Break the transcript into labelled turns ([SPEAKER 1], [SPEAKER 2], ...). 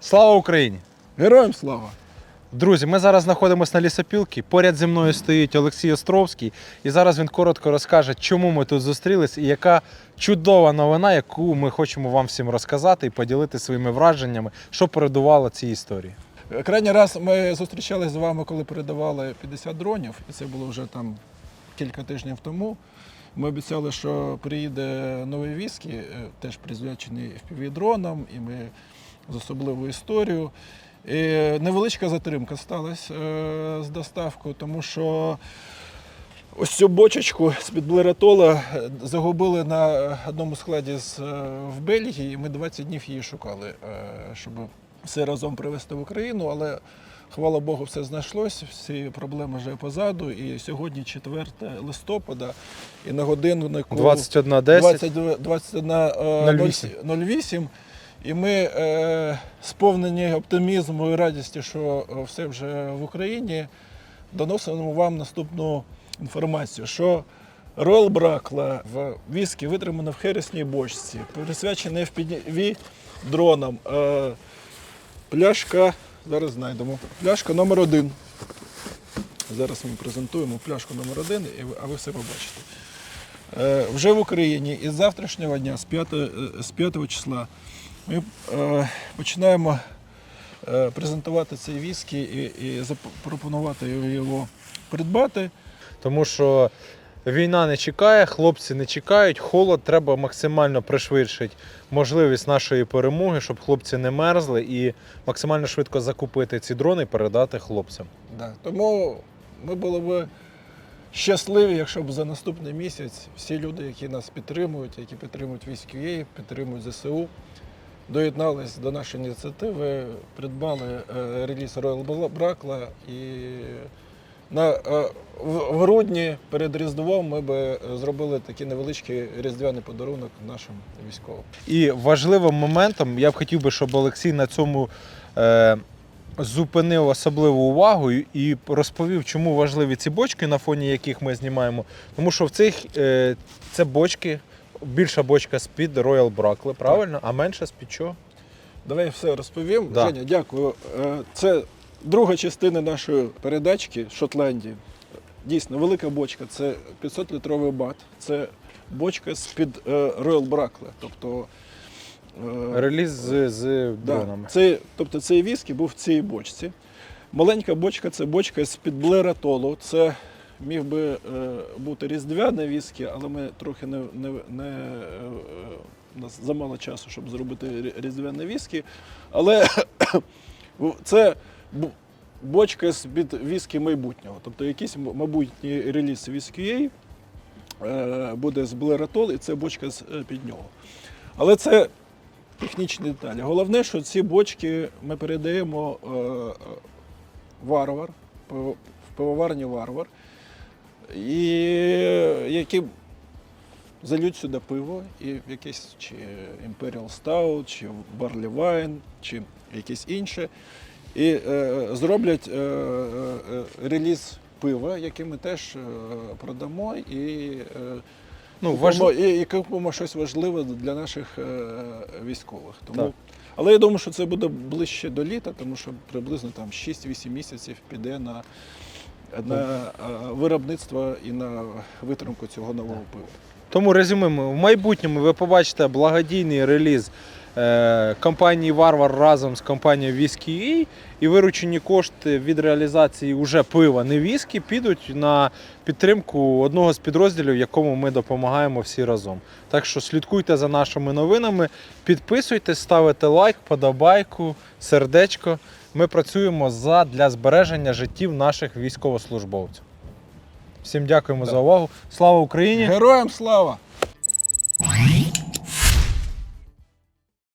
[SPEAKER 1] Слава Україні!
[SPEAKER 2] Героям слава!
[SPEAKER 1] Друзі, ми зараз знаходимося на лісопілці. Поряд зі мною стоїть Олексій Островський, і зараз він коротко розкаже, чому ми тут зустрілись і яка чудова новина, яку ми хочемо вам всім розказати і поділитися своїми враженнями, що передувало цій історії.
[SPEAKER 2] Крайній раз ми зустрічалися з вами, коли передавали 50 дронів, і це було вже там кілька тижнів тому. Ми обіцяли, що приїде новий віскі, е, теж присвячений FPV-дронам, і ми з особливою історією. І невеличка затримка сталася е, з доставкою, тому що ось цю бочечку з-під блератола е, загубили на одному складі в Бельгії, і ми 20 днів її шукали, щоб все разом привезти в Україну, але хвала Богу, все знайшлось, всі проблеми вже позаду. І сьогодні 4 листопада, і на годиннику
[SPEAKER 1] 21.10.
[SPEAKER 2] 20 21.08. І ми е, сповнені оптимізму і радісті, що е, все вже в Україні, доносимо вам наступну інформацію, що Royal Бракла в віскі витримано в хересній бочці, присвячений FPV дронам. Е, пляшка, зараз знайдемо. Пляшка номер один. Зараз ми презентуємо пляшку номер один, а ви все побачите. Е, вже в Україні із завтрашнього дня, з 5, е, з 5 числа, ми е, починаємо е, презентувати цей віскі і, і запропонувати його придбати.
[SPEAKER 1] Тому що війна не чекає, хлопці не чекають, холод треба максимально пришвидшити можливість нашої перемоги, щоб хлопці не мерзли і максимально швидко закупити ці дрони і передати хлопцям.
[SPEAKER 2] Да. Тому ми були б щасливі, якщо б за наступний місяць всі люди, які нас підтримують, які підтримують військові, підтримують ЗСУ, доєднались до нашої ініціативи, придбали е, реліз Royal Бракла і на, е, в, грудні перед Різдвом ми би зробили такий невеличкий різдвяний подарунок нашим військовим.
[SPEAKER 1] І важливим моментом я б хотів би, щоб Олексій на цьому е, зупинив особливу увагу і- розповів, чому важливі ці бочки, на фоні яких ми знімаємо. Тому що в цих е, це бочки, більша бочка з-під Royal Brackley, правильно? А менша з-під чого?
[SPEAKER 2] Давай я все розповім.
[SPEAKER 1] Да.
[SPEAKER 2] Женя, дякую. Е, Це друга частина нашої передачки Шотландії. Дійсно, велика бочка. Це 500-літровий бат. Це бочка з-під е, Royal Brackley. Тобто, е,
[SPEAKER 1] Реліз з, з
[SPEAKER 2] да, це, тобто цей віскі був в цій бочці. Маленька бочка це бочка з-під блератолу. Це міг би е, бути різдвяний віскі, але ми трохи не, не, не е, у нас замало часу, щоб зробити рі- різдвяний віскі. Але це бочка з-під віскі майбутнього. Тобто якийсь майбутній реліз віскі е, буде з блератол, і це бочка з- е, нього. Але це технічні деталі. Головне, що ці бочки ми передаємо е, варвар, в пивоварні варвар, і які зальють сюди пиво, і якесь чи Imperial Stout, чи Barley Wine, чи якесь інше. І е, зроблять е, е, реліз пива, який ми теж е, продамо і, е,
[SPEAKER 1] Ну,
[SPEAKER 2] купимо,
[SPEAKER 1] важ...
[SPEAKER 2] і, і купимо щось важливе для наших е, військових. Тому,
[SPEAKER 1] Так.
[SPEAKER 2] але я думаю, що це буде ближче до літа, тому що приблизно там 6-8 місяців піде на, на е, виробництво і на витримку цього нового пива.
[SPEAKER 1] Тому резюмуємо. В майбутньому ви побачите благодійний реліз компанії Варвар разом з компанією Whisky.ua і виручені кошти від реалізації уже пива, не віскі, підуть на підтримку одного з підрозділів, якому ми допомагаємо всі разом. Так що слідкуйте за нашими новинами, підписуйтесь, ставите лайк, подобайку, сердечко. Ми працюємо за для збереження життів наших військовослужбовців. Всім дякуємо
[SPEAKER 2] Да.
[SPEAKER 1] за увагу. Слава Україні!
[SPEAKER 2] Героям слава!